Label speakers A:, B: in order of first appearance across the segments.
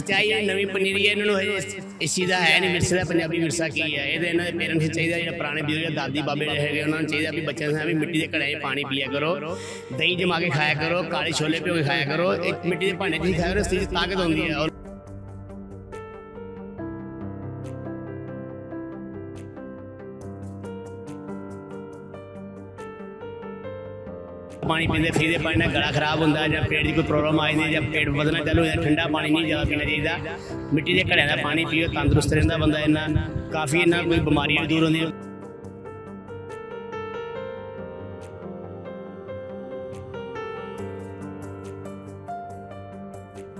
A: ਸੱਚਾਈ ਹੈ ਨਵੀਂ ਪਨੀਰੀ ਹੈ, ਇਹਨਾਂ ਨੂੰ ਹਜੇ ਇਸ- ਚੀਜ਼ ਦਾ ਹੈ ਨਹੀਂ, ਵਿਰਸੇ ਦਾ ਪੰਜਾਬੀ ਵਿਰਸਾ ਕੀ ਹੈ? ਇਹਦੇ ਇਹਨਾਂ ਦੇ ਪੇਰੈਂਟਸ ਨੂੰ ਚਾਹੀਦਾ ਜਿਹੜਾ ਪੁਰਾਣੇ ਬਜ਼ੁਰਗ ਦਾਦੀ ਬਾਬੇ ਹੈਗੇ ਉਹਨਾਂ ਨੂੰ ਚਾਹੀਦਾ ਵੀ ਬੱਚਿਆਂ ਨੂੰ ਵੀ ਮਿੱਟੀ ਦੇ ਘੜੇ 'ਚ ਪਾਣੀ ਪੀਆ ਕਰੋ, ਦਹੀਂ ਜਮਾ ਕੇ ਖਾਇਆ ਕਰੋ, ਕਾਲੇ ਛੋਲੇ ਪਿਓ ਕੇ ਖਾਇਆ ਕਰੋ, ਇੱਕ ਮਿੱਟੀ ਦੇ ਭਾਂਡੇ 'ਚ ਹੀ ਖਾਇਆ ਕਰੋ, ਇਸ ਚੀਜ਼ 'ਚ ਤਾਕਤ ਹੁੰਦੀ ਹੈ। ਔਰ ਪਾਣੀ ਪੀਂਦੇ ਫਰੀ ਦੇ ਪਾਣੀ ਨਾਲ ਗਲਾ ਖਰਾਬ ਹੁੰਦਾ ਜਾਂ ਪੇਟ ਦੀ ਕੋਈ ਪ੍ਰੋਬਲਮ ਆ ਜਾਂਦੀ ਹੈ ਜਾਂ ਪੇਟ ਵਧਣਾ ਚਾਲੂ ਹੋ ਜਾਂਦਾ ਠੰਡਾ ਪਾਣੀ ਨਹੀਂ ਜ਼ਿਆਦਾ ਪੀਣਾ ਚਾਹੀਦਾ। ਮਿੱਟੀ ਦੇ ਘੜਿਆਂ ਦਾ ਪਾਣੀ ਪੀਓ ਤੰਦਰੁਸਤ ਰਹਿੰਦਾ ਬੰਦਾ ਇਹਨਾਂ ਕਾਫੀ ਇਹਨਾਂ ਕੋਈ ਬਿਮਾਰੀਆਂ ਵੀ ਦੂਰ ਹੁੰਦੀਆਂ।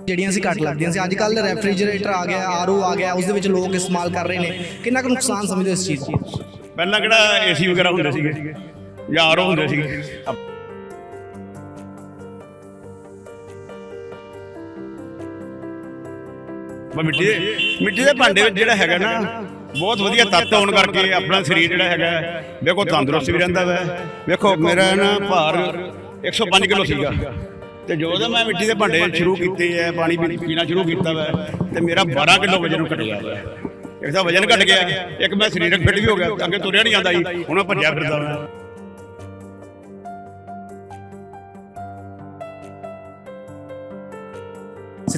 B: ਜਿਹੜੀਆਂ ਸੀ ਘੱਟ ਲੱਗਦੀਆਂ ਸੀ ਅੱਜ ਕੱਲ ਰੈਫਰੀਜਰੇਟਰ ਆ ਗਿਆ ਆਰਓ ਆ ਗਿਆ ਉਸ ਦੇ ਵਿੱਚ ਲੋਕ ਇਸਤੇਮਾਲ ਕਰ ਰਹੇ ਨੇ। ਕਿੰਨਾ ਕੁ ਨੁਕਸਾਨ ਸਮਝਦੇ ਇਸ ਚੀਜ਼ ਦਾ
C: ਪਹਿਲਾਂ ਕਿਹੜਾ ਏਸੀ ਵਗੈਰਾ ਹੁੰਦੇ ਸੀਗੇ? ਜਾਂ ਆਰਓ ਹੁੰਦੇ ਸੀਗੇ? ਬਾ ਮਿੱਟੀ ਦੇ ਮਿੱਟੀ ਦੇ ਭਾਂਡੇ ਵਿੱਚ ਜਿਹੜਾ ਹੈਗਾ ਨਾ, ਬਹੁਤ ਵਧੀਆ ਤੱਤ ਹੋਣ ਕਰਕੇ ਆਪਣਾ ਸਰੀਰ ਜਿਹੜਾ ਹੈਗਾ ਵੇਖੋ ਤੰਦਰੁਸਤ ਵੀ ਰਹਿੰਦਾ ਵੈ। ਵੇਖੋ ਮੇਰਾ ਨਾ ਭਾਰ 105 ਕਿਲੋ ਸੀਗਾ। ਤੇ ਜਦੋਂ ਮੈਂ ਮਿੱਟੀ ਦੇ ਭਾਂਡੇ ਸ਼ੁਰੂ ਕੀਤੇ ਐ ਪਾਣੀ ਪੀਣਾ ਸ਼ੁਰੂ ਕੀਤਾ ਵੈ, ਤੇ ਮੇਰਾ 12 ਕਿਲੋ ਵਜਨ ਘਟ ਗਿਆ ਵਾ। ਇੱਕ ਤਾਂ ਵਜਨ ਘਟ ਗਿਆ, ਇੱਕ ਮੈਂ ਸਰੀਰਕ ਫਿੱਟ ਵੀ ਹੋ ਗਿਆ, ਅੱਗੇ ਤੁਰਿਆ ਨਹੀਂ ਜਾਂਦਾ ਜੀ ਹੁਣ ਮੈਂ ਭੱਜਿਆ ਫਿਰਦਾ ਹਾਂ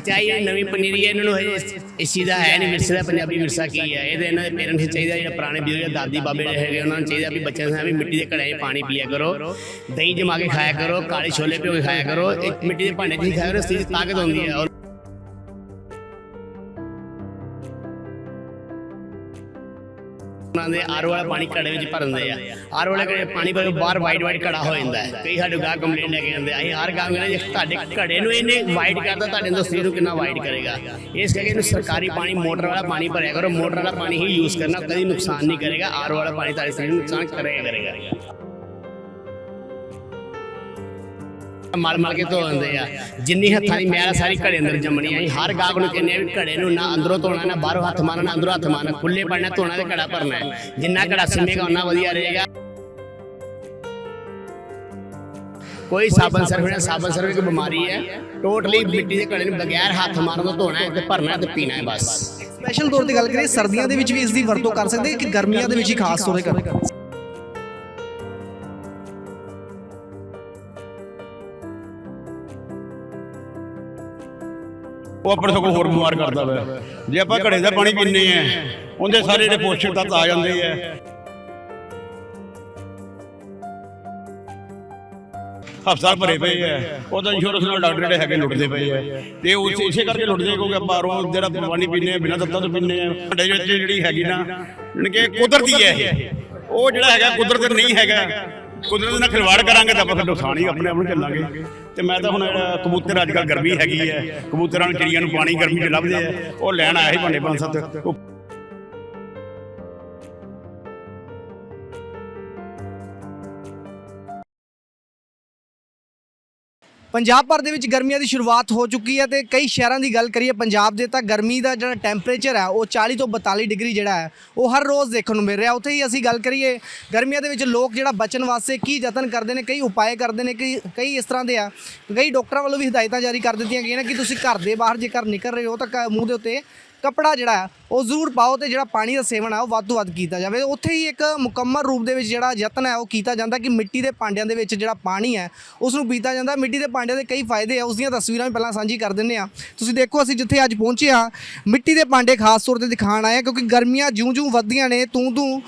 A: ਸੱਚਾਈ ਹੈ ਨਵੀਂ ਪਨੀਰੀ ਹੈ ਇਹਨਾਂ ਨੂੰ ਹਜੇ ਇਸ- ਦਾ ਹੈ ਨਹੀਂ ਵਿਰਸੇ ਦਾ ਪੰਜਾਬੀ ਵਿਰਸਾ ਕੀ ਹੈ? ਇਹਦੇ ਇਹਨਾਂ ਦੇ ਪੇਰੈਂਟਸ ਨੂੰ ਚਾਹੀਦਾ ਜਿਹੜਾ ਪੁਰਾਣੇ ਬਜ਼ੁਰਗ ਦਾਦੀ ਬਾਬੇ ਜਿਹੜੇ ਹੈਗੇ ਉਹਨਾਂ ਨੂੰ ਚਾਹੀਦਾ ਵੀ ਬੱਚਿਆਂ ਨੂੰ ਵੀ ਮਿੱਟੀ ਦੇ ਘੜੇ 'ਚ ਪਾਣੀ ਪੀਆ ਕਰੋ ਦਹੀਂ ਜਮਾ ਕੇ ਖਾਇਆ ਕਰੋ ਕਾਲੇ ਛੋਲੇ ਭਿਓ ਕੇ ਖਾਇਆ ਕਰੋ ਇੱਕ ਮਿੱਟੀ ਦੇ ਭਾਂਡੇ 'ਚ ਖਾਇਆ ਕਰੋ ਇਸ ਚੀਜ਼ ਤਾਕਤ ਹੁੰਦੀ ਹੈ। ਔਰ ਉਹਨਾਂ ਦੇ ਆਰ ਵਾਲਾ ਪਾਣੀ ਘੜੇ ਵਿੱਚ ਭਰਦੇ ਆ। ਆਰ ਵਾਲਾ ਘੜੇ ਪਾਣੀ ਭਰ ਕੇ ਬਾਹਰ ਵਾਈਟ ਵਾਈਟ ਘੜਾ ਹੋ ਜਾਂਦਾ ਹੈ। ਕਈ ਸਾਡੇ ਗਾਹ ਕੰਪਲੇਂਟ ਲੈ ਕੇ ਆ। ਅਸੀਂ ਹਰ ਗਾਹ ਕਹਿੰਦੇ ਜੇ ਤੁਹਾਡੇ ਘੜੇ ਨੂੰ ਇਹਨੇ ਵਾਈਟ ਕਰਦਾ ਤੁਹਾਡੇ ਅੰਦਰ ਸਰੀਰ ਨੂੰ ਕਿੰਨਾ ਵਾਈਟ ਕਰੇਗਾ? ਇਸ ਕਰਕੇ ਇਹਨੂੰ ਸਰਕਾਰੀ ਪਾਣੀ ਮੋਟਰ ਵਾਲਾ ਪਾਣੀ ਭਰਿਆ ਕਰੋ। ਮੋਟਰ ਵਾਲਾ ਪਾਣੀ ਹੀ ਯੂਜ਼ ਕਰਨਾ ਕਦੀ ਨੁਕਸਾਨ ਨਹੀਂ ਕਰੇਗਾ। ਆਰ ਵਾਲਾ ਪਾਣੀ ਤੁਹਾਡੇ ਸਰੀਰ ਨੂੰ ਨੁਕਸਾਨ ਕਰੇਗਾ ਕਰੇਗਾ। ਮਲ ਮਲ ਕੇ ਧੋ ਦਿੰਦੇ ਆ। ਜਿੰਨੀ ਹੱਥਾਂ ਦੀ ਮੈਲ ਸਾਰੀ ਘੜੇ ਅੰਦਰ ਜੰਮਣੀ ਆ ਹਰ ਗਾਹਕ ਨੂੰ ਕਹਿੰਦੇ ਵੀ ਘੜੇ ਨੂੰ ਨਾ ਅੰਦਰੋਂ ਧੋਣਾ, ਨਾ ਬਾਹਰੋਂ ਹੱਥ ਮਾਰਨਾ ਅੰਦਰੋਂ ਹੱਥ ਮਾਰਨਾ। ਖੁੱਲੇ ਪਾਣੀ, ਧੋਣਾ ਤੇ ਘੜਾ ਭਰਨਾ ਜਿੰਨਾ ਘੜਾ ਸਿੰਮੇਗਾ ਉਨਾ ਵਧੀਆ ਰਹੇਗਾ। ਕੋਈ ਸਾਬਣ ਸਰਫ ਨਾਲ ਸਾਬਣ ਸਰਫ ਇੱਕ ਬਿਮਾਰੀ ਹੈ। ਟੋਟਲੀ ਮਿੱਟੀ ਦੇ ਘੜੇ ਨੂੰ ਬਗੈਰ ਹੱਥ ਮਾਰਨ ਤੋਂ ਧੋਣਾ ਹੈ ਤੇ ਭਰਨਾ ਤੇ ਪੀਣਾ ਹੈ ਬਸ।
B: ਸਪੈਸ਼ਲ ਤੌਰ ਤੇ ਗੱਲ ਕਰੀਏ, ਸਰਦੀਆਂ ਦੇ ਵਿੱਚ ਵੀ ਇਸ ਦੀ ਵਰਤੋਂ ਕਰ ਸਕਦੇ ਕਿ ਗਰਮੀਆਂ ਦੇ ਵਿੱਚ ਹੀ ਖਾਸ ਤੌਰ ਤੇ ਕਰ
C: ਉਹ ਆਪਣੇ ਸਗੋਂ ਹੋਰ ਬਿਮਾਰ ਕਰਦਾ ਵਾ। ਜੇ ਆਪਾਂ ਘੜੇ ਦਾ ਪਾਣੀ ਪੀਂਦੇ ਆ, ਉਹਦੇ ਸਾਰੇ ਜਿਹੜੇ ਪੋਸ਼ਕ ਤੱਤ ਆ ਜਾਂਦੇ ਆ। ਹਸਪਤਾਲ ਭਰੇ ਪਏ ਆ। ਉਹਦਾ ਇੰਸ਼ੋਰੈਂਸ ਨਾਲ ਡਾਕਟਰ ਜਿਹੜੇ ਹੈਗੇ ਲੁੱਟਦੇ ਪਏ ਆ। ਤੇ ਉਹ ਇਸੇ- ਕਰਕੇ ਲੁੱਟਦੇ ਕਿਉਂਕਿ ਆਪਾਂ ਬਾਹਰੋਂ ਜਿਹੜਾ ਪਾਣੀ ਪੀਂਦੇ ਆ, ਬਿਨਾਂ ਦੱਤਾਂ ਤੋਂ ਪੀਂਦੇ ਆ। ਘੜੇ ਵਿੱਚ ਜਿਹੜੀ ਹੈਗੀ ਨਾ ਜਾਣੀ ਕਿ ਕੁਦਰਤੀ ਹੈ ਇਹ। ਉਹ ਜਿਹੜਾ ਹੈਗਾ ਕੁਦਰਤ ਨਹੀਂ ਹੈਗਾ। ਕੁਦਰਤ ਨਾਲ ਖਿਲਵਾੜ ਕਰਾਂਗੇ ਤਾਂ ਆਪਾਂ ਫਿਰ ਨੁਕਸਾਨ ਹੀ ਆਪਣੇ ਆਪ ਨੂੰ ਚੱਲਾਂਗੇ। ਤੇ ਮੈਂ ਤਾਂ ਹੁਣ ਜਿਹੜਾ ਕਬੂਤਰ ਅੱਜ ਕੱਲ੍ਹ ਗਰਮੀ ਹੈਗੀ ਹੈ। ਕਬੂਤਰਾਂ ਨੂੰ ਚਿੜੀਆਂ ਨੂੰ ਪਾਣੀ ਗਰਮੀ 'ਚ ਲੱਭਦੇ ਆ। ਉਹ ਲੈਣ ਆਇਆ ਸੀ ਭਾਂਡੇ ਪੰਜ ਸੱਤ। ਉਹ
B: ਪੰਜਾਬ ਭਰ ਦੇ ਵਿੱਚ ਗਰਮੀਆਂ ਦੀ ਸ਼ੁਰੂਆਤ ਹੋ ਚੁੱਕੀ ਹੈ ਤੇ ਕਈ ਸ਼ਹਿਰਾਂ ਦੀ ਗੱਲ ਕਰੀਏ ਪੰਜਾਬ ਦੇ ਤਾਂ ਗਰਮੀ ਦਾ ਜਿਹੜਾ ਟੈਂਪਰੇਚਰ ਹੈ, ਉਹ 40 ਤੋਂ 42 ਡਿਗਰੀ ਜਿਹੜਾ ਹੈ, ਉਹ ਹਰ ਰੋਜ਼ ਦੇਖਣ ਨੂੰ ਮਿਲ ਰਿਹਾ। ਉੱਥੇ ਹੀ ਅਸੀਂ ਗੱਲ ਕਰੀਏ, ਗਰਮੀਆਂ ਦੇ ਵਿੱਚ ਲੋਕ ਜਿਹੜਾ ਬਚਣ ਵਾਸਤੇ ਕੀ ਯਤਨ ਕਰਦੇ ਨੇ, ਕਈ ਉਪਾਅ ਕਰਦੇ ਨੇ, ਕਈ ਕਈ ਇਸ ਤਰ੍ਹਾਂ ਦੇ ਆ। ਕਈ ਡਾਕਟਰਾਂ ਵੱਲੋਂ ਵੀ ਹਦਾਇਤਾਂ ਜਾਰੀ ਕਰ ਦਿੱਤੀਆਂ ਗਈਆਂ ਨੇ ਕਿ ਤੁਸੀਂ ਘਰ ਦੇ ਬਾਹਰ ਜੇਕਰ ਨਿਕਲ ਰਹੇ ਹੋ ਤਾਂ ਕ- ਮੂੰਹ ਦੇ ਉੱਤੇ ਕਪੜਾ ਜਿਹੜਾ ਹੈ ਉਹ ਜ਼ਰੂਰ ਪਾਓ ਤੇ ਜਿਹੜਾ ਪਾਣੀ ਦਾ ਸੇਵਨ ਆ, ਉਹ ਵੱਧ ਤੋਂ ਵੱਧ ਕੀਤਾ ਜਾਵੇ। ਉੱਥੇ ਹੀ ਇੱਕ ਮੁਕੰਮਲ ਰੂਪ ਦੇ ਵਿੱਚ ਜਿਹੜਾ ਯਤਨ ਹੈ, ਉਹ ਕੀਤਾ ਜਾਂਦਾ ਕਿ ਮਿੱਟੀ ਦੇ ਭਾਂਡਿਆਂ ਦੇ ਵਿੱਚ ਜਿਹੜਾ ਪਾਣੀ ਹੈ ਉਸ ਨੂੰ ਪੀਤਾ ਜਾਂਦਾ। ਮਿੱਟੀ ਦੇ ਭਾਂਡਿਆਂ ਦੇ ਕਈ ਫਾਇਦੇ ਆ ਉਸ ਦੀਆਂ ਤਸਵੀਰਾਂ ਵੀ ਪਹਿਲਾਂ ਸਾਂਝੀ ਕਰ ਦਿੰਨੇ ਆ ਤੁਸੀਂ ਦੇਖੋ, ਅਸੀਂ ਜਿੱਥੇ ਅੱਜ ਪਹੁੰਚੇ ਆ ਮਿੱਟੀ ਦੇ ਭਾਂਡੇ ਖਾਸ ਤੌਰ ਤੇ ਦਿਖਾਣ ਆਏ ਆ ਕਿਉਂਕਿ ਗਰਮੀਆਂ ਜਿਉਂ-ਜਿਉਂ ਵੱਧਦੀਆਂ ਨੇ ਤੂੰ ਤੂੰ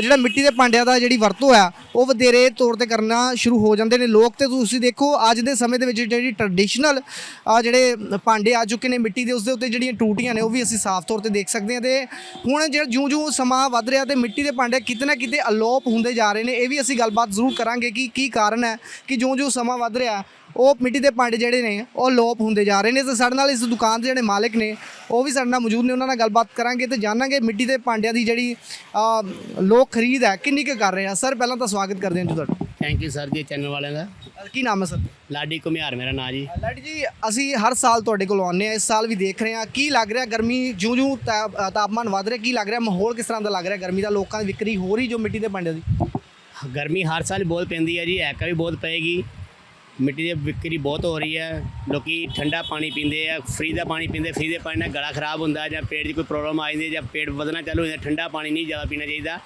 B: ਜਿਹੜਾ ਮਿੱਟੀ ਦੇ ਭਾਂਡਿਆਂ ਦਾ ਜਿਹੜੀ ਵਰਤੋਂ ਆ ਉਹ ਵਧੇਰੇ ਤੌਰ ਤੇ ਕਰਨਾ ਸ਼ੁਰੂ ਹੋ ਜਾਂਦੇ ਨੇ। ਲੋਕ ਤੇ ਤੁਸੀਂ ਦੇਖੋ, ਅੱਜ ਦੇ ਸਮੇਂ ਦੇ ਵਿੱਚ ਜਿਹੜੀ ਟ੍ਰੈਡੀਸ਼ਨਲ ਜਿਹੜੇ ਭਾਂਡੇ ਆ ਚੁੱਕੇ ਨੇ, ਮਿੱਟੀ ਦੇ ਉਸ ਦੇ ਉੱਤੇ ਜਿਹੜੀਆਂ ਟੂਟੀਆਂ ਨੇ, ਉਹ ਵੀ ਅਸੀਂ ਸਾਫ਼ ਤੌਰ ਤੇ ਦੇਖ ਸਕਦੇ ਹਾਂ ਤੇ ਹੁਣ ਜਿਹੜਾ ਜਿਉਂ-ਜਿਉਂ ਸਮਾਂ ਵੱਧ ਰਿਹਾ ਤੇ ਮਿੱਟੀ ਦੇ ਭਾਂਡੇ ਕਿਤੇ ਨਾ ਕਿਤੇ ਅਲੋਪ ਹੁੰਦੇ ਜਾ ਰਹੇ ਨੇ, ਇਹ ਵੀ ਅਸੀਂ ਗੱਲਬਾਤ ਜ਼ਰੂਰ ਕਰਾਂਗੇ ਕਿ ਕੀ ਕਾਰਨ ਹੈ ਕਿ ਜਿਉਂ-ਜਿਉਂ ਸਮਾਂ ਵੱਧ ਰਿਹਾ, ਉਹ ਮਿੱਟੀ ਦੇ ਭਾਂਡੇ ਜਿਹੜੇ ਨੇ, ਉਹ ਲੋਪ ਹੁੰਦੇ ਜਾ ਰਹੇ ਨੇ ਤੇ ਸਾਡੇ ਨਾਲ ਇਸ ਦੁਕਾਨ ਦੇ ਜਿਹੜੇ ਮਾਲਕ ਨੇ, ਉਹ ਵੀ ਸਾਡੇ ਨਾਲ ਮੌਜੂਦ ਨੇ, ਉਹਨਾਂ ਨਾਲ ਗੱਲਬਾਤ ਕਰਾਂਗੇ ਤੇ ਜਾਣਾਂਗੇ ਮਿੱਟੀ ਦੇ ਭਾਂਡਿਆਂ ਦੀ ਜਿਹੜੀ ਲੋਕ ਖਰੀਦ ਹੈ, ਕਿੰਨੀ ਕੁ ਕਰ ਰਹੇ ਆ। ਸਰ, ਪਹਿਲਾਂ ਤਾਂ ਸਵਾਗਤ ਕਰਦੇ ਹਾਂ ਜੀ ਤੁਹਾਡਾ।
A: Thank you sir ji channel ਵਾਲਿਆਂ ਦਾ।
B: ਕੀ ਨਾਮ ਹੈ ਸਰ?
A: ਲਾਡੀ ਘੁਮਿਆਰ ਮੇਰਾ ਨਾਂ ਜੀ।
B: ਲਾਡੀ ਜੀ ਅਸੀਂ ਹਰ ਸਾਲ ਤੁਹਾਡੇ ਕੋਲ ਆਉਂਦੇ ਆ ਇਸ ਸਾਲ ਵੀ ਦੇਖ ਰਹੇ ਆ ਕੀ ਲੱਗ ਰਿਹਾ ਗਰਮੀ? ਜਿਉਂ-ਜਿਉਂ ਤਾ- ਅ, ਤਾਪਮਾਨ ਵੱਧ ਰਿਹਾ ਕੀ ਲੱਗ ਰਿਹਾ? ਮਾਹੌਲ ਕਿਸ ਤਰ੍ਹਾਂ ਦਾ ਲੱਗ ਰਿਹਾ ਗਰਮੀ ਦਾ? ਲੋਕਾਂ ਦੀ ਵਿਕਰੀ ਹੋ ਰਹੀ ਜੋ ਮਿੱਟੀ ਦੇ ਭਾਂਡਿਆਂ ਦੀ?
A: ਗਰਮੀ ਹਰ ਸਾਲ ਬਹੁਤ ਪੈਂਦੀ ਹੈ ਜੀ ਐਕਾ ਵੀ ਬਹੁਤ ਪਏਗੀ। ਮਿੱਟੀ ਦੀ ਵਿਕਰੀ ਬਹੁਤ ਹੋ ਰਹੀ ਹੈ। ਲੋਕੀ ਠੰਡਾ ਪਾਣੀ ਪੀਂਦੇ ਆ ਫ੍ਰੀ ਦਾ ਪਾਣੀ ਪੀਂਦੇ ਫ੍ਰੀ ਦੇ ਪਾਣੀ ਨਾਲ ਗਲਾ ਖਰਾਬ ਹੁੰਦਾ ਜਾਂ ਪੇਟ 'ਚ ਕੋਈ ਪ੍ਰੋਬਲਮ ਆ ਜਾਂਦੀ ਹੈ ਜਾਂ ਪੇਟ ਵਧਣਾ ਚਾਲੂ ਹੋ ਜਾਂਦਾ ਠੰਡਾ ਪਾਣੀ ਨਹੀਂ ਜ਼ਿਆਦਾ ਪੀਣਾ ਚਾਹੀਦਾ।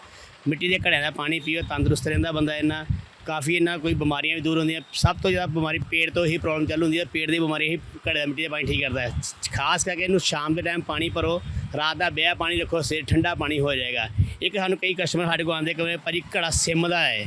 A: ਮਿੱਟੀ ਦੇ ਘੜਿਆਂ ਦਾ ਪਾਣੀ ਪੀਓ ਤੰਦਰੁਸਤ ਰਹਿੰਦਾ ਬੰਦਾ ਇੰਨਾ। ਕਾਫੀ ਇਹਨਾਂ ਕੋਈ ਬਿਮਾਰੀਆਂ ਵੀ ਦੂਰ ਹੁੰਦੀਆਂ। ਸਭ ਤੋਂ ਜ਼ਿਆਦਾ ਬਿਮਾਰੀ ਪੇਟ ਤੋਂ ਹੀ ਪ੍ਰੋਬਲਮ ਚੱਲ ਹੁੰਦੀ ਹੈ। ਪੇਟ ਦੀ ਬਿਮਾਰੀ ਹੀ ਘੜੇ ਦਾ ਮਿੱਟੀ ਦਾ ਪਾਣੀ ਠੀਕ ਕਰਦਾ ਹੈ। ਖਾਸ ਕਰਕੇ ਇਹਨੂੰ ਸ਼ਾਮ ਦੇ ਟਾਈਮ ਪਾਣੀ ਭਰੋ। ਰਾਤ ਦਾ ਬਿਆ ਪਾਣੀ ਰੱਖੋ ਸਿਰ ਠੰਡਾ ਪਾਣੀ ਹੋ ਜਾਏਗਾ। ਇੱਕ ਸਾਨੂੰ ਕਈ ਕਸਟਮਰ ਸਾਡੇ ਕੋਲ ਆਉਂਦੇ ਕਹਿੰਦੇ, ਭਾਜੀ, ਘੜਾ ਸਿਮਦਾ ਹੈ।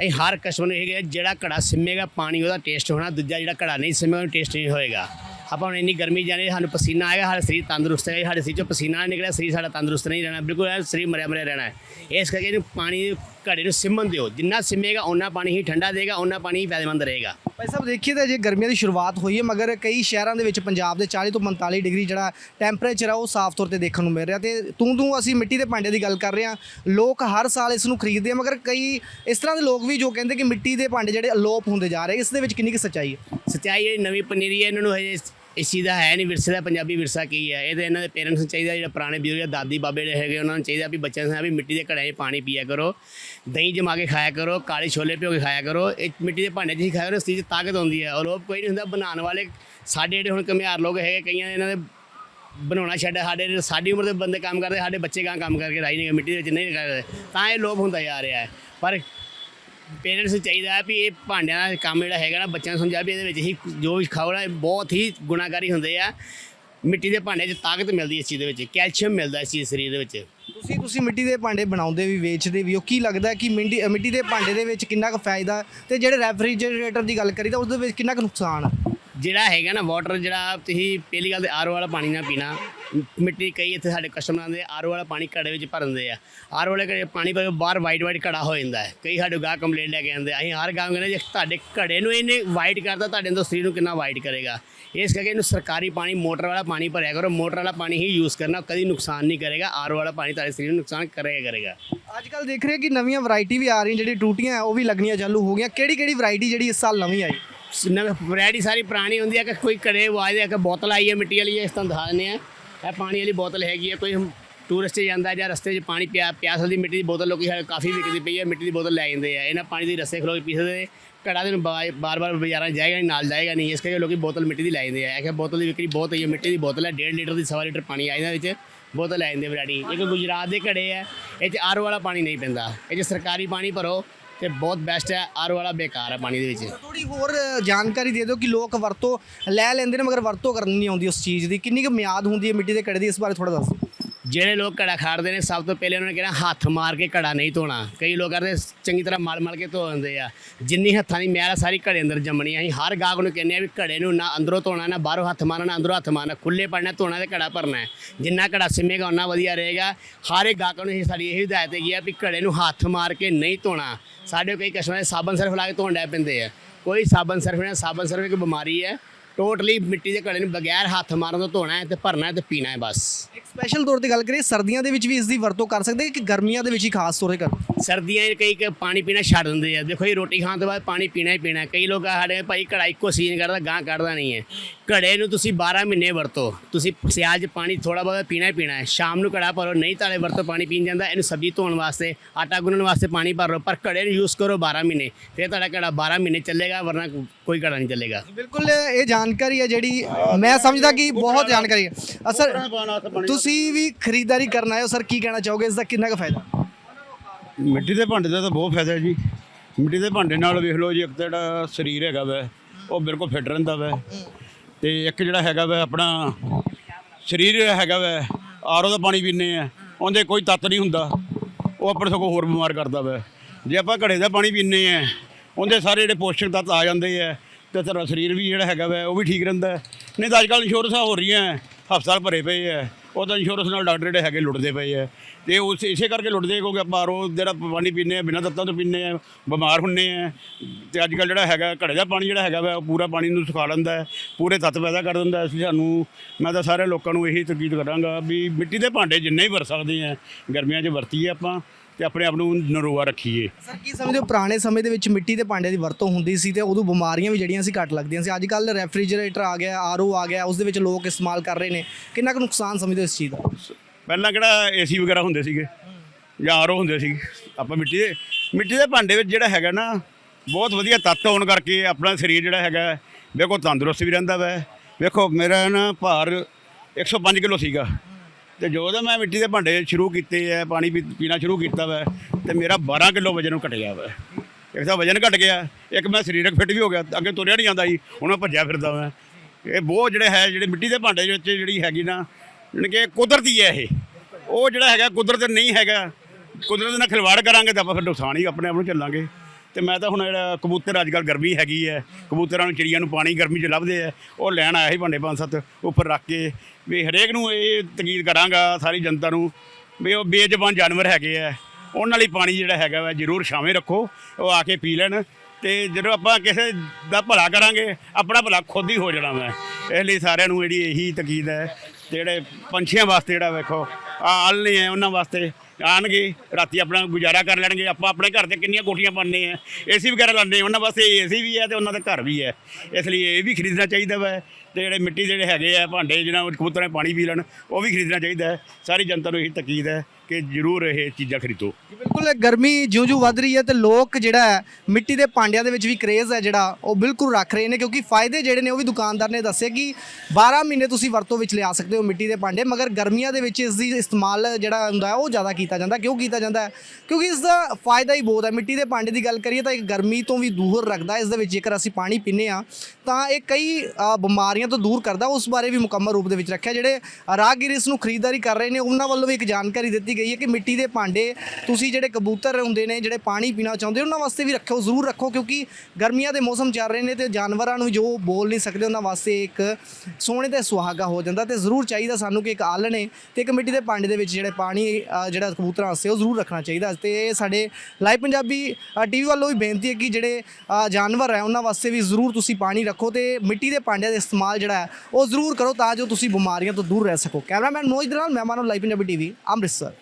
A: ਇਹ ਹਰ ਕਸਟਮਰ ਨੂੰ ਇਹ ਕਿ ਜਿਹੜਾ ਘੜਾ ਸਿੰਮੇਗਾ, ਪਾਣੀ ਉਹਦਾ ਟੇਸਟ ਹੋਣਾ। ਦੂਜਾ ਜਿਹੜਾ ਘੜਾ ਨਹੀਂ ਸਿੰਮੇਗਾ ਉਹਦਾ ਟੇਸਟ ਨਹੀਂ ਹੋਏਗਾ। ਆਪਾਂ ਹੁਣ ਇੰਨੀ ਗਰਮੀ ਜਾਣੇ ਸਾਨੂੰ ਪਸੀਨਾ ਆਏਗਾ, ਸਾਡਾ ਸਰੀਰ ਤੰਦਰੁਸਤ ਹੈ। ਸਾਡੇ ਸਰੀਰ ਚੋਂ ਪਸੀਨਾ ਨਾ ਨਿਕਲਿਆ, ਸਰੀਰ ਸਾਡਾ ਤੰਦਰੁਸਤ ਨਹੀਂ ਰਹਿਣਾ। ਬਿਲਕੁਲ ਸਰੀਰ ਮਰਿਆ ਮਰਿਆ ਰਹਿਣਾ ਹੈ। ਇਸ ਕਰਕੇ ਇਹਨੂੰ ਪਾਣੀ ਘੜੇ ਨੂੰ ਸਿੰਮਣ ਦਿਓ। ਜਿੰਨਾ ਸਿੰਮੇਗਾ ਓਨਾ ਪਾਣੀ ਹੀ ਠੰਡਾ ਦੇਗਾ ਓਨਾ ਪਾਣੀ ਹੀ ਫਾਇਦੇਮੰਦ ਰਹੇਗਾ।
B: ਭਾਈ ਸਾਹਿਬ ਦੇਖੀਏ ਤਾਂ ਜੇ ਗਰਮੀਆਂ ਦੀ ਸ਼ੁਰੂਆਤ ਹੋਈ ਹੈ ਮਗਰ ਕਈ ਸ਼ਹਿਰਾਂ ਦੇ ਵਿੱਚ ਪੰਜਾਬ ਦੇ 40 ਤੋਂ 45 ਡਿਗਰੀ ਜਿਹੜਾ ਟੈਂਪਰੇਚਰ ਆ ਉਹ ਸਾਫ਼ ਤੌਰ ਤੇ ਦੇਖਣ ਨੂੰ ਮਿਲ ਰਿਹਾ ਤੇ ਤੂੰ ਤੂੰ ਅਸੀਂ ਮਿੱਟੀ ਦੇ ਭਾਂਡੇ ਦੀ ਗੱਲ ਕਰ ਰਹੇ ਹਾਂ। ਲੋਕ ਹਰ ਸਾਲ ਇਸ ਨੂੰ ਖਰੀਦਦੇ ਆ ਮਗਰ ਕਈ ਇਸ ਤਰ੍ਹਾਂ ਦੇ ਲੋਕ ਵੀ ਜੋ ਕਹਿੰਦੇ ਕਿ ਮਿੱਟੀ ਦੇ ਭਾਂਡੇ ਜਿਹੜੇ ਅਲੋਪ ਹੁੰਦੇ ਜਾ ਰਹੇ ਇਸ ਦੇ ਵਿੱਚ ਕਿੰਨੀ ਕੁ ਸੱਚਾਈ ਹੈ?
A: ਸੱਚਾਈ ਜਿਹੜੀ ਨਵੀਂ ਪਨੀਰੀ ਹੈ ਇਹਨਾਂ ਨੂੰ ਹਜੇ ਇਸ ਚੀਜ਼ ਦਾ ਹੈ ਨਹੀਂ ਵਿਰਸੇ ਦਾ ਪੰਜਾਬੀ ਵਿਰਸਾ ਕੀ ਹੈ? ਇਹ ਤਾਂ ਇਹਨਾਂ ਦੇ ਪੇਰੈਂਟਸ ਨੂੰ ਚਾਹੀਦਾ, ਜਿਹੜਾ ਪੁਰਾਣੇ ਬਜ਼ੁਰਗ ਜਾਂ ਦਾਦੀ ਬਾਬੇ ਜਿਹੜੇ ਹੈਗੇ, ਉਹਨਾਂ ਨੂੰ ਚਾਹੀਦਾ ਵੀ ਬੱਚਿਆਂ ਨੂੰ ਵੀ ਮਿੱਟੀ ਦੇ ਘੜਿਆਂ 'ਚ ਪਾਣੀ ਪੀਆ ਕਰੋ। ਦਹੀਂ ਜਮਾ ਕੇ ਖਾਇਆ ਕਰੋ, ਕਾਲੇ ਛੋਲੇ ਭਿਓ ਕੇ ਖਾਇਆ ਕਰੋ। ਇਹ ਮਿੱਟੀ ਦੇ ਭਾਂਡੇ 'ਚ ਹੀ ਖਾਇਆ ਕਰੋ, ਇਸ ਚੀਜ਼ 'ਚ ਤਾਕਤ ਹੁੰਦੀ ਹੈ। ਔਰ ਉਹ ਕੋਈ ਨਹੀਂ ਹੁੰਦਾ, ਬਣਾਉਣ ਵਾਲੇ ਸਾਡੇ ਜਿਹੜੇ ਹੁਣ ਕਮਿਆਰ ਲੋਕ ਹੈਗੇ, ਕਈਆਂ ਦੇ ਇਹਨਾਂ ਦੇ ਬਣਾਉਣਾ ਛੱਡ, ਸਾਡੇ ਸਾਡੀ ਉਮਰ ਦੇ ਬੰਦੇ ਕੰਮ ਕਰਦੇ, ਸਾਡੇ ਬੱਚੇ ਕਾਂ ਕੰਮ ਕਰਕੇ ਰਾਈ ਨਹੀਂ ਮਿੱਟੀ ਦੇ ਵਿੱਚ ਨਹੀਂ ਕਰਦੇ ਤਾਂ ਇਹ ਲੋਭ ਹੁੰਦਾ ਜਾ ਰਿਹਾ ਹੈ। ਪਰ ਪੇਰੈਂਟਸ ਨੂੰ ਚਾਹੀਦਾ ਵੀ ਇਹ ਭਾਂਡਿਆਂ ਦਾ ਕੰਮ ਜਿਹੜਾ ਹੈਗਾ ਨਾ ਬੱਚਿਆਂ ਨੂੰ ਸਮਝਾ ਵੀ ਇਹਦੇ ਵਿੱਚ ਹੀ ਜੋ ਵੀ ਖਾਓ ਨਾ ਇਹ ਬਹੁਤ ਹੀ ਗੁਣਾਕਾਰੀ ਹੁੰਦੇ ਆ। ਮਿੱਟੀ ਦੇ ਭਾਂਡਿਆਂ 'ਚ ਤਾਕਤ ਮਿਲਦੀ ਇਸ ਚੀਜ਼ ਦੇ ਵਿੱਚ, ਕੈਲਸ਼ੀਅਮ ਮਿਲਦਾ ਇਸ ਚੀਜ਼ ਸਰੀਰ ਦੇ ਵਿੱਚ।
B: ਤੁਸੀਂ ਤੁਸੀਂ ਮਿੱਟੀ ਦੇ ਭਾਂਡੇ ਬਣਾਉਂਦੇ ਵੀ, ਵੇਚਦੇ ਵੀ ਹੋ, ਕੀ ਲੱਗਦਾ ਕਿ ਮਿੰਡੀ ਮਿੱਟੀ ਦੇ ਭਾਂਡੇ ਦੇ ਵਿੱਚ ਕਿੰਨਾ ਕੁ ਫਾਇਦਾ ਤੇ ਜਿਹੜੇ ਰੈਫਰੀਜਰੇਟਰ ਦੀ ਗੱਲ ਕਰੀ ਤਾਂ ਉਸ ਦੇ ਵਿੱਚ ਕਿੰਨਾ ਕੁ ਨੁਕਸਾਨ ਆ
A: ਜਿਹੜਾ ਹੈਗਾ ਨਾ ਵਾਟਰ ਜਿਹੜਾ ਤੁਸੀਂ ਪਹਿਲੀ ਗੱਲ ਤੇ ਆਰਓ ਵਾਲਾ ਪਾਣੀ ਨਾ ਪੀਣਾ। ਮਿੱਟੀ ਕਈ ਇੱਥੇ ਸਾਡੇ ਕਸਟਮਰਾਂ ਦੇ ਆਰਓ ਵਾਲਾ ਪਾਣੀ ਘੜੇ ਵਿੱਚ ਭਰਦੇ ਆ। ਆਰਓ ਵਾਲੇ ਘੜੇ ਪਾਣੀ ਪਾ ਬਾਹਰ ਵਾਈਟ ਵਾਈਟ ਘੜਾ ਹੋ ਜਾਂਦਾ ਹੈ। ਕਈ ਸਾਡੇ ਗਾਹ ਕੰਪਲੇਂਟ ਲੈ ਕੇ ਆਉਂਦੇ ਅਸੀਂ ਹਰ ਗਾਹ ਕਹਿੰਦੇ ਜੇ ਤੁਹਾਡੇ ਘੜੇ ਨੂੰ ਇਹਨੇ ਵਾਈਟ ਕਰਦਾ ਤੁਹਾਡੇ ਅੰਦਰ ਸਰੀਰ ਨੂੰ ਕਿੰਨਾ ਵਾਈਟ ਕਰੇਗਾ? ਇਸ ਕਰਕੇ ਇਹਨੂੰ ਸਰਕਾਰੀ ਪਾਣੀ, ਮੋਟਰ ਵਾਲਾ ਪਾਣੀ ਭਰਿਆ ਕਰੋ। ਮੋਟਰ ਵਾਲਾ ਪਾਣੀ ਹੀ ਯੂਜ਼ ਕਰਨਾ, ਕਦੀ ਨੁਕਸਾਨ ਨਹੀਂ ਕਰੇਗਾ। ਆਰਓ ਵਾਲਾ ਪਾਣੀ ਤੁਹਾਡੇ ਸਰੀਰ ਨੂੰ ਨੁਕਸਾਨ ਕਰੇਗਾ ਕਰੇਗਾ।
B: ਅੱਜ ਕੱਲ ਦੇਖ ਰਹੇ ਕਿ ਨਵੀਆਂ ਵੈਰਾਈਟੀ ਵੀ ਆ ਰਹੀਆਂ, ਜਿਹੜੀ ਟੂਟੀਆਂ, ਉਹ ਵੀ ਲੱਗਣੀਆਂ ਚਾਲੂ ਹੋ ਗਈਆਂ। ਕਿਹੜੀ ਕਿਹੜੀ ਵੈਰਾਈਟੀ ਜਿਹੜੀ ਇਸ ਸਾਲ ਨਵੀਂ ਆਈ?
A: ਨਵੇਂ ਵੈਰਾਈਟੀ ਸਾਰੀ ਪੁਰਾਣੀ ਹੁੰਦੀ ਹੈ ਕਿ ਕੋਈ ਘੜੇ ਆਵਾਜ਼ ਹੈ ਕਿ ਬੋਤਲ ਆਈ ਹੈ ਮਿੱਟੀ ਵਾਲੀ ਇਸ ਤਰ੍ਹਾਂ ਦਿਖਾ ਦਿੰਦੇ ਆ। ਇਹ ਪਾਣੀ ਵਾਲੀ ਬੋਤਲ ਹੈਗੀ ਹੈ ਕੋਈ ਟੂਰਿਸਟ ਜਾਂਦਾ ਜਾਂ ਰਸਤੇ 'ਚ ਪਾਣੀ ਪਿਆ ਪਿਆਸ ਵਾਲੀ ਮਿੱਟੀ ਦੀ ਬੋਤਲ, ਲੋਕੀ ਸਾਡੇ ਕਾਫੀ ਵਿਕਦੀ ਪਈ ਹੈ ਮਿੱਟੀ ਦੀ ਬੋਤਲ ਲੈ ਜਾਂਦੇ ਆ। ਇਹਨਾਂ ਪਾਣੀ ਦੀ ਰਸੇ ਖਲੋ ਕੇ ਪੀਸਦੇ ਘੜਾ ਦੇ ਬਾਰ-ਬਾਰ ਬਾਜ਼ਾਰਾਂ 'ਚ ਜਾਏਗਾ ਨਹੀਂ, ਨਾਲ ਜਾਏਗਾ ਨਹੀਂ, ਇਸ ਕਰਕੇ ਲੋਕੀ ਬੋਤਲ ਮਿੱਟੀ ਦੀ ਲੈ ਜਾਂਦੇ ਆ। ਇਹ ਕਿ ਬੋਤਲ ਦੀ ਵਿਕਰੀ ਬਹੁਤ ਹੋਈ ਹੈ ਮਿੱਟੀ ਦੀ ਬੋਤਲ ਹੈ 1.5 ਲੀਟਰ ਦੀ, ਸਵਾ ਲੀਟਰ ਪਾਣੀ ਆ ਇਹਨਾਂ ਵਿੱਚ, ਬੋਤਲ ਲੈ ਜਾਂਦੇ ਵੈਰਾਈਟੀ ਇੱਕ ਗੁਜਰਾਤ ਦੇ ਘੜੇ ਆ ਇਹ 'ਚ ਆਰ ਵਾਲਾ ਪਾਣੀ ਨਹੀਂ ਪੈਂਦਾ। ਇਹ 'ਚ ਸਰਕਾਰੀ ਪਾਣੀ ਭਰੋ ਤੇ ਬਹੁਤ ਬੈਸਟ ਹੈ, ਆਰ ਵਾਲਾ ਬੇਕਾਰ ਹੈ ਪਾਣੀ ਦੇ ਵਿੱਚ।
B: ਥੋੜੀ ਹੋਰ ਜਾਣਕਾਰੀ ਦੇ ਦਿਓ ਕਿ ਲੋਕ ਵਰਤੋਂ ਲੈ ਲੈਂਦੇ ਨੇ, ਮਗਰ ਵਰਤੋਂ ਕਰਨੀ ਨਹੀਂ ਆਉਂਦੀ ਉਸ ਚੀਜ਼ ਦੀ। ਕਿੰਨੀ ਕੁ ਮਿਆਦ ਹੁੰਦੀ ਹੈ ਮਿੱਟੀ ਦੇ ਕੜੇ ਦੀ, ਇਸ ਬਾਰੇ ਥੋੜਾ ਦੱਸੋ।
A: ਜਿਹੜੇ ਲੋਕ ਘੜਾ ਖਾੜਦੇ ਨੇ, ਸਭ ਤੋਂ ਪਹਿਲੇ ਉਹਨਾਂ ਨੇ ਕਹਿਣਾ ਹੱਥ ਮਾਰ ਕੇ ਘੜਾ ਨਹੀਂ ਧੋਣਾ। ਕਈ ਲੋਕ ਕਰਦੇ ਚੰਗੀ ਤਰ੍ਹਾਂ ਮਲ ਮਲ ਕੇ ਧੋ ਦਿੰਦੇ ਆ। ਜਿੰਨੀ ਹੱਥਾਂ ਦੀ ਮੈਲ ਆ, ਸਾਰੀ ਘੜੇ ਅੰਦਰ ਜੰਮਣੀ ਆ। ਅਸੀਂ ਹਰ ਗਾਹਕ ਨੂੰ ਕਹਿੰਦੇ ਆ ਵੀ ਘੜੇ ਨੂੰ ਨਾ ਅੰਦਰੋਂ ਧੋਣਾ, ਨਾ ਬਾਹਰੋਂ ਹੱਥ ਮਾਰਨਾ, ਨਾ ਅੰਦਰੋਂ ਹੱਥ ਮਾਰਨਾ। ਖੁੱਲੇ ਪੜਨਾ ਧੋਣਾ ਤੇ ਘੜਾ ਭਰਨਾ ਹੈ। ਜਿੰਨਾ ਘੜਾ ਸਿੰਮੇਗਾ ਉਹਨਾਂ ਵਧੀਆ ਰਹੇਗਾ। ਹਰ ਇੱਕ ਗਾਹਕ ਨੂੰ ਇਹ ਸਾਡੀ ਇਹ ਹਦਾਇਤ ਹੈਗੀ ਆ ਵੀ ਘੜੇ ਨੂੰ ਹੱਥ ਮਾਰ ਕੇ ਨਹੀਂ ਧੋਣਾ। ਸਾਡੇ ਕਈ ਕਸਟਮਰ ਸਾਬਣ ਸਰਫ ਲਾ ਕੇ ਧੋਣ ਡੈ ਪੈਂਦੇ ਆ। ਕੋਈ ਸਾਬਣ ਸਰਫ ਨਹੀਂ, ਸਾਬਣ ਸਰਫ ਇੱਕ ਬਿਮਾਰੀ ਹੈ। ਟੋਟਲੀ ਮਿੱਟੀ ਦੇ ਘੜੇ ਨੂੰ ਬਗੈਰ ਹੱਥ ਮਾਰਨ ਤੋਂ ਧੋਣਾ ਹੈ ਤੇ ਭਰਨਾ ਹੈ ਤੇ ਪੀਣਾ ਹੈ ਬਸ।
B: ਇੱਕ ਸਪੈਸ਼ਲ ਤੌਰ ਤੇ ਗੱਲ ਕਰੀਏ ਸਰਦੀਆਂ ਦੇ ਵਿੱਚ ਵੀ ਇਸ ਦੀ ਵਰਤੋਂ ਕਰ ਸਕਦੇ ਕਿ ਗਰਮੀਆਂ ਦੇ ਵਿੱਚ ਹੀ ਖਾਸ ਤੌਰ ਤੇ ਕਰ?
A: ਸਰਦੀਆਂ 'ਚ ਕਈ ਕ ਪਾਣੀ ਪੀਣਾ ਛੱਡ ਦਿੰਦੇ ਆ। ਦੇਖੋ ਜੀ ਰੋਟੀ ਖਾਣ ਤੋਂ ਬਾਅਦ ਪਾਣੀ ਪੀਣਾ ਹੀ ਪੀਣਾ ਕਈ ਲੋਕ ਆ ਸਾਡੇ ਭਾਈ ਘੜਾ ਇੱਕੋ ਸੀਨ ਕਰਦਾ ਗਾਂ ਕੱਢਦਾ ਨਹੀਂ ਹੈ। ਘੜੇ ਨੂੰ ਤੁਸੀਂ 12 ਮਹੀਨੇ ਵਰਤੋ। ਤੁਸੀਂ ਸਿਆਲ 'ਚ ਪਾਣੀ ਥੋੜਾ ਬਹੁਤ ਪੀਣਾ ਹੀ ਪੀਣਾ ਹੈ। ਸ਼ਾਮ ਨੂੰ ਘੜਾ ਭਰੋ ਨਹੀਂ ਤਾਲੇ ਵਰਤੋ ਪਾਣੀ ਪੀਣ ਜਾਂਦਾ। ਇਹਨੂੰ ਸਬਜ਼ੀ ਧੋਣ ਵਾਸਤੇ ਆਟਾ ਗੁੰਨਣ ਵਾਸਤੇ ਪਾਣੀ ਭਰ ਪਰ ਘੜੇ ਨੂੰ ਯੂਜ਼ ਕਰੋ 12 ਮਹੀਨੇ। ਫਿਰ ਤੁਹਾਡਾ ਘੜਾ 12 ਮਹੀਨੇ ਚੱਲੇਗਾ ਵਰਨਾ ਕੋਈ ਘੜਾ ਨਹੀਂ ਚੱਲੇਗਾ।
B: ਬਿਲਕੁਲ ਇਹ ਜਾਣਕਾਰੀ ਹੈ ਜਿਹੜੀ ਮੈਂ ਸਮਝਦਾ ਕਿ ਬਹੁਤ ਜਾਣਕਾਰੀ ਹੈ। ਅਸਰ ਤੁਸੀਂ ਵੀ ਖਰੀਦਦਾਰੀ ਕਰਨ ਆਏ ਹੋ ਸਰ ਕੀ ਕਹਿਣਾ ਚਾਹੋਗੇ? ਇਸ ਦਾ ਕਿੰਨਾ ਕੁ ਫਾਇਦਾ?
C: ਮਿੱਟੀ ਦੇ ਭਾਂਡੇ ਦਾ ਤਾਂ ਬਹੁਤ ਫਾਇਦਾ ਜੀ। ਮਿੱਟੀ ਦੇ ਭਾਂਡੇ ਨਾਲ ਵੇਖ ਲਓ ਜੀ ਇੱਕ ਤਾਂ ਜਿਹੜਾ ਸਰੀਰ ਹੈਗਾ ਵੈ ਉਹ ਬਿਲਕੁਲ ਫਿੱਟ ਰਹਿੰਦਾ ਵੈ। ਤੇ ਇੱਕ ਜਿਹੜਾ ਹੈਗਾ ਵੈ ਆਪਣਾ ਸਰੀਰ ਹੈਗਾ ਵੈ ਆਰੋ ਦਾ ਪਾਣੀ ਪੀਂਦੇ ਆ ਉਹਦੇ ਕੋਈ ਤੱਤ ਨਹੀਂ ਹੁੰਦਾ। ਉਹ ਆਪਣੇ ਸਗੋਂ ਹੋਰ ਬਿਮਾਰ ਕਰਦਾ ਵੈ। ਜੇ ਆਪਾਂ ਘੜੇ ਦਾ ਪਾਣੀ ਪੀਂਦੇ ਆ ਉਹਦੇ ਸਾਰੇ ਜਿਹੜੇ ਪੋਸ਼ਕ ਤੱਤ ਆ ਜਾਂਦੇ ਆ ਤੇ ਤੁਹਾਡਾ ਸਰੀਰ ਵੀ ਜਿਹੜਾ ਹੈਗਾ ਵਾ, ਉਹ ਵੀ ਠੀਕ ਰਹਿੰਦਾ ਨਹੀਂ ਤਾਂ ਅੱਜ ਕੱਲ੍ਹ ਇੰਸ਼ੋਰੈਂਸਾਂ ਹੋ ਰਹੀਆਂ ਹਸਪਤਾਲ ਭਰੇ ਪਏ ਆ ਉਹ ਤਾਂ ਇੰਸ਼ੋਰੈਂਸ ਨਾਲ ਡਾਕਟਰ ਜਿਹੜੇ ਹੈਗੇ ਲੁੱਟਦੇ ਪਏ ਆ ਤੇ ਉਸ, ਇਸੇ ਕਰਕੇ ਲੁੱਟਦੇ ਕਿਉਂਕਿ ਆਪਾਂ ਆਰੋ ਜਿਹੜਾ ਪਾਣੀ ਪੀਂਦੇ ਆ ਬਿਨਾਂ ਤੱਤਾਂ ਤੋਂ ਪੀਂਦੇ ਆ ਬਿਮਾਰ ਹੁੰਨੇ ਆ ਤੇ ਅੱਜ ਕੱਲ੍ਹ ਜਿਹੜਾ ਹੈਗਾ, ਘੜੇ ਦਾ ਪਾਣੀ ਜਿਹੜਾ ਹੈਗਾ ਵਾ, ਉਹ ਪੂਰਾ ਪਾਣੀ ਨੂੰ ਸੁਖਾ ਲੈਂਦਾ ਪੂਰੇ ਤੱਤ ਪੈਦਾ ਕਰ ਦਿੰਦਾ ਹੈ। ਇਸ ਲਈ ਸਾਨੂੰ, ਮੈਂ ਤਾਂ ਸਾਰੇ ਲੋਕਾਂ ਨੂੰ ਇਹੀ ਤਕੀਦ ਕਰਾਂਗਾ ਵੀ ਮਿੱਟੀ ਦੇ ਭਾਂਡੇ ਜਿੰਨੇ ਹੀ ਵਰਤ ਸਕਦੇ ਆ ਗਰਮੀਆਂ 'ਚ ਵਰਤੀਏ ਆਪਾਂ। ਤੇ ਆਪਣੇ ਆਪ ਨੂੰ ਨਰੋਆ ਰੱਖੀਏ।
B: ਸਰ ਕੀ ਸਮਝਦੇ ਹੋ ਪੁਰਾਣੇ ਸਮੇਂ ਦੇ ਵਿੱਚ ਮਿੱਟੀ ਦੇ ਭਾਂਡੇ ਦੀ ਵਰਤੋਂ ਹੁੰਦੀ ਸੀ ਤੇ ਉਦੋਂ ਬਿਮਾਰੀਆਂ ਵੀ ਜਿਹੜੀਆਂ ਸੀ ਘੱਟ ਲੱਗਦੀਆਂ ਸੀ? ਅੱਜ ਕੱਲ ਰੈਫਰੀਜਰੇਟਰ ਆ ਗਿਆ ਆਰਓ ਆ ਗਿਆ ਉਸ ਦੇ ਵਿੱਚ ਲੋਕ ਇਸਤੇਮਾਲ ਕਰ ਰਹੇ ਨੇ। ਕਿੰਨਾ ਕੁ ਨੁਕਸਾਨ ਸਮਝਦੇ ਹੋ ਇਸ ਚੀਜ਼ ਦਾ?
C: ਪਹਿਲਾਂ ਕਿਹੜਾ ਏਸੀ ਵਗੈਰਾ ਹੁੰਦੇ ਸੀਗੇ? ਜਾਂ ਆਰਓ ਹੁੰਦੇ ਸੀ ਆਪਾਂ ਮਿੱਟੀ ਦੇ? ਮਿੱਟੀ ਦੇ ਭਾਂਡੇ ਵਿੱਚ ਜਿਹੜਾ ਹੈਗਾ ਨਾ ਬਹੁਤ ਵਧੀਆ ਤੱਤ ਹੋਣ ਕਰਕੇ ਆਪਣਾ ਸਰੀਰ ਜਿਹੜਾ ਹੈਗਾ ਵੇਖੋ ਤੰਦਰੁਸਤ ਵੀ ਰਹਿੰਦਾ ਵੈ। ਵੇਖੋ ਮੇਰਾ ਨਾ ਭਾਰ 105 ਕਿਲੋ ਸੀਗਾ। ਤੇ ਜੋ ਦਾ ਮੈਂ ਮਿੱਟੀ ਦੇ ਭਾਂਡੇ ਸ਼ੁਰੂ ਕੀਤੇ ਐ ਪਾਣੀ ਪੀ- ਪੀਣਾ ਸ਼ੁਰੂ ਕੀਤਾ ਵੈ, ਤੇ ਮੇਰਾ 12 ਕਿਲੋ ਵਜਨ ਘਟ ਗਿਆ ਵੈ। ਇੱਕ ਤਾਂ ਵਜਨ ਘਟ ਗਿਆ, ਇੱਕ ਮੈਂ ਸਰੀਰਕ ਫਿੱਟ ਵੀ ਹੋ ਗਿਆ, ਅੱਗੇ ਤੁਰਿਆ ਨਹੀਂ ਜਾਂਦਾ ਸੀ, ਹੁਣ ਮੈਂ ਭੱਜਿਆ ਫਿਰਦਾ ਮੈਂ ਇਹ ਬਹੁਤ ਜਿਹੜੇ ਹੈ, ਜਿਹੜੇ ਮਿੱਟੀ ਦੇ ਭਾਂਡੇ ਵਿੱਚ ਜਿਹੜੀ ਹੈਗੀ ਨਾ, ਜਾਣੀ ਕਿ ਕੁਦਰਤੀ ਹੈ ਇਹ। ਉਹ ਜਿਹੜਾ ਹੈਗਾ, ਕੁਦਰਤ ਨਹੀਂ ਹੈਗਾ, ਕੁਦਰਤ ਨਾਲ ਖਿਲਵਾੜ ਕਰਾਂਗੇ ਤਾਂ ਆਪਾਂ ਫਿਰ ਨੁਕਸਾਨ ਹੀ ਆਪਣੇ ਆਪ ਨੂੰ ਚੱਲਾਂਗੇ ਤੇ ਮੈਂ ਤਾਂ ਹੁਣ ਜਿਹੜਾ ਕਬੂਤਰ ਅੱਜ ਕੱਲ੍ਹ ਗਰਮੀ ਹੈਗੀ ਹੈ, ਕਬੂਤਰਾਂ ਨੂੰ, ਚਿੜੀਆਂ ਨੂੰ ਪਾਣੀ ਗਰਮੀ 'ਚ ਲੱਭਦੇ ਆ, ਉਹ ਲੈਣ ਆਇਆ ਸੀ ਭਾਂਡੇ ਪੰਜ ਸੱਤ ਉੱਪਰ ਰੱਖ ਕੇ, ਵੀ ਹਰੇਕ ਨੂੰ ਇਹ ਤਕੀਦ ਕਰਾਂਗਾ ਸਾਰੀ ਜਨਤਾ ਨੂੰ, ਵੀ ਉਹ ਬੇਜ਼ਬਾਨ ਜਾਨਵਰ ਹੈਗੇ ਆ, ਉਹਨਾਂ ਲਈ ਪਾਣੀ ਜਿਹੜਾ ਹੈਗਾ ਵਾ ਜ਼ਰੂਰ ਛਾਵੇਂ ਰੱਖੋ, ਉਹ ਆ ਕੇ ਪੀ ਲੈਣ ਤੇ ਜਦੋਂ ਆਪਾਂ ਕਿਸੇ ਦਾ ਭਲਾ ਕਰਾਂਗੇ, ਆਪਣਾ ਭਲਾ ਖੁਦ ਹੀ ਹੋ ਜਾਣਾ ਵਾ। ਇਸ ਲਈ ਸਾਰਿਆਂ ਨੂੰ ਜਿਹੜੀ ਇਹੀ ਤਕੀਦ ਹੈ, ਤੇ ਜਿਹੜੇ ਪੰਛੀਆਂ ਵਾਸਤੇ ਜਿਹੜਾ ਵੇਖੋ ਆ ਆਲ੍ਹਣੇ ਆ ਉਹਨਾਂ ਵਾਸਤੇ ਆਣਗੇ, ਰਾਤੀ ਆਪਣਾ ਗੁਜ਼ਾਰਾ ਕਰ ਲੈਣਗੇ, ਆਪਾਂ ਆਪਣੇ ਘਰ ਤੇ ਕਿੰਨੀਆਂ ਕੋਠੀਆਂ ਪਾਉਂਦੇ ਆ ਏਸੀ ਵਗੈਰਾ ਲਾਉਂਦੇ ਉਹਨਾਂ ਵਾਸਤੇ ਏਸੀ ਵੀ ਹੈ ਤੇ ਉਹਨਾਂ ਦਾ ਘਰ ਵੀ ਹੈ ਇਸ ਲਈ ਇਹ ਵੀ ਖਰੀਦਣਾ ਚਾਹੀਦਾ ਵਾ ਤੇ ਜਿਹੜੇ ਮਿੱਟੀ ਦੇ ਜਿਹੜੇ ਹੈਗੇ ਆ ਭਾਂਡੇ ਜਿਹੜਾ ਕਬੂਤਰਾਂ ਨੇ ਪਾਣੀ ਪੀ ਲੈਣ, ਉਹ ਵੀ ਖਰੀਦਣਾ ਚਾਹੀਦਾ ਹੈ। ਸਾਰੀ ਜਨਤਾ ਨੂੰ ਇਹੀ ਤਕੀਦ ਹੈ। ਕਿ ਜ਼ਰੂਰ ਇਹ ਚੀਜ਼ਾਂ ਖਰੀਦੋ।
B: ਬਿਲਕੁਲ ਗਰਮੀ ਜਿਉਂ-ਜਿਉਂ ਵੱਧ ਰਹੀ ਹੈ ਤੇ ਲੋਕ ਜਿਹੜਾ ਹੈ, ਮਿੱਟੀ ਦੇ ਭਾਂਡਿਆਂ ਦੇ ਵਿੱਚ ਵੀ ਕਰੇਜ਼ ਹੈ ਜਿਹੜਾ, ਉਹ ਬਿਲਕੁਲ ਰੱਖ ਰਹੇ ਨੇ ਕਿਉਂਕਿ ਫਾਇਦੇ ਜਿਹੜੇ ਨੇ ਉਹ ਵੀ ਦੁਕਾਨਦਾਰ ਨੇ ਦੱਸੇ ਕਿ 12 ਮਹੀਨੇ ਤੁਸੀਂ ਵਰਤੋਂ ਵਿੱਚ ਲਿਆ ਸਕਦੇ ਹੋ ਮਿੱਟੀ ਦੇ ਭਾਂਡੇ, ਮਗਰ ਗਰਮੀਆਂ ਦੇ ਵਿੱਚ ਇਸ ਦੀ ਇਸਤੇਮਾਲ ਜਿਹੜਾ ਹੁੰਦਾ ਹੈ, ਉਹ ਜ਼ਿਆਦਾ ਕੀਤਾ ਜਾਂਦਾ। ਕਿਉਂ ਕੀਤਾ ਜਾਂਦਾ ਹੈ? ਕਿਉਂਕਿ ਇਸ ਦਾ ਫਾਇਦਾ ਹੀ ਬਹੁਤ ਹੈ। ਮਿੱਟੀ ਦੇ ਭਾਂਡੇ ਦੀ ਗੱਲ ਕਰੀਏ ਤਾਂ ਇਹ ਗਰਮੀ ਤੋਂ ਵੀ ਦੂਰ ਰੱਖਦਾ ਇਸ ਦੇ ਵਿੱਚ ਜੇਕਰ ਅਸੀਂ ਪਾਣੀ ਪੀਂਦੇ ਆ ਤਾਂ ਇਹ ਕਈ ਬਿਮਾਰੀਆਂ ਤੋਂ ਦੂਰ ਕਰਦਾ। ਉਸ ਬਾਰੇ ਵੀ ਮੁਕੰਮਲ ਰੂਪ ਦੇ ਵਿੱਚ ਰੱਖਿਆ। ਜਿਹੜੇ ਰਾਹਗੀਰ ਇਸ ਨੂੰ ਖਰੀਦਦਾਰੀ ਕਰ ਰਹੇ ਨੇ, ਉਹਨਾਂ ਵੱਲੋਂ ਵੀ ਇੱਕ ਜਾਣਕਾਰੀ ਦਿੱਤੀ ਗਈ ਹੈ ਕਿ ਮਿੱਟੀ ਦੇ ਭਾਂਡੇ ਤੁਸੀਂ ਜਿਹੜੇ ਕਬੂਤਰ ਹੁੰਦੇ ਨੇ, ਜਿਹੜੇ ਪਾਣੀ ਪੀਣਾ ਚਾਹੁੰਦੇ ਉਹਨਾਂ ਵਾਸਤੇ ਵੀ ਰੱਖੋ, ਜ਼ਰੂਰ ਰੱਖੋ, ਕਿਉਂਕਿ ਗਰਮੀਆਂ ਦੇ ਮੌਸਮ ਚੱਲ ਰਹੇ ਨੇ ਤੇ ਜਾਨਵਰਾਂ ਨੂੰ ਜੋ ਬੋਲ ਨਹੀਂ ਸਕਦੇ, ਉਹਨਾਂ ਵਾਸਤੇ ਇੱਕ ਸੋਹਣੇ ਤੇ ਸੁਹਾਗਾ ਹੋ ਜਾਂਦਾ ਤੇ ਜ਼ਰੂਰ ਚਾਹੀਦਾ ਸਾਨੂੰ ਕਿ ਇੱਕ ਆਲਣੇ ਤੇ ਇੱਕ ਮਿੱਟੀ ਦੇ ਭਾਂਡੇ ਦੇ ਵਿੱਚ ਜਿਹੜੇ ਪਾਣੀ ਜਿਹੜਾ ਕਬੂਤਰਾਂ ਵਾਸਤੇ ਉਹ ਜ਼ਰੂਰ ਰੱਖਣਾ ਚਾਹੀਦਾ। ਤੇ ਇਹ ਸਾਡੇ ਲਾਈਵ ਪੰਜਾਬੀ ਟੀਵੀ ਵੱਲੋਂ ਵੀ ਬੇਨਤੀ ਹੈ ਕਿ ਜਿਹੜੇ ਜਾਨਵਰ ਹੈ, ਉਹਨਾਂ ਵਾਸਤੇ ਵੀ ਜ਼ਰੂਰ ਤੁਸੀਂ ਪਾਣੀ ਰੱਖੋ ਤੇ ਮਿੱਟੀ ਦੇ ਭਾਂਡਿਆਂ ਦਾ ਇਸਤੇਮਾਲ ਜਿਹੜਾ ਹੈ, ਉਹ ਜ਼ਰੂਰ ਕਰੋ ਤਾਂ ਜੋ ਤੁਸੀਂ ਬਿਮਾਰੀਆਂ ਤੋਂ ਦੂਰ ਰਹਿ ਸਕੋ। ਕੈਮਰਾਮੈਨ ਮੋਹਿਤ ਦਲਾਲ ਨਾਲ ਮੈਂ ਲਾਈਵ ਪੰਜਾਬੀ ਟੀਵੀ, ਅੰਮ੍ਰਿਤਸਰ।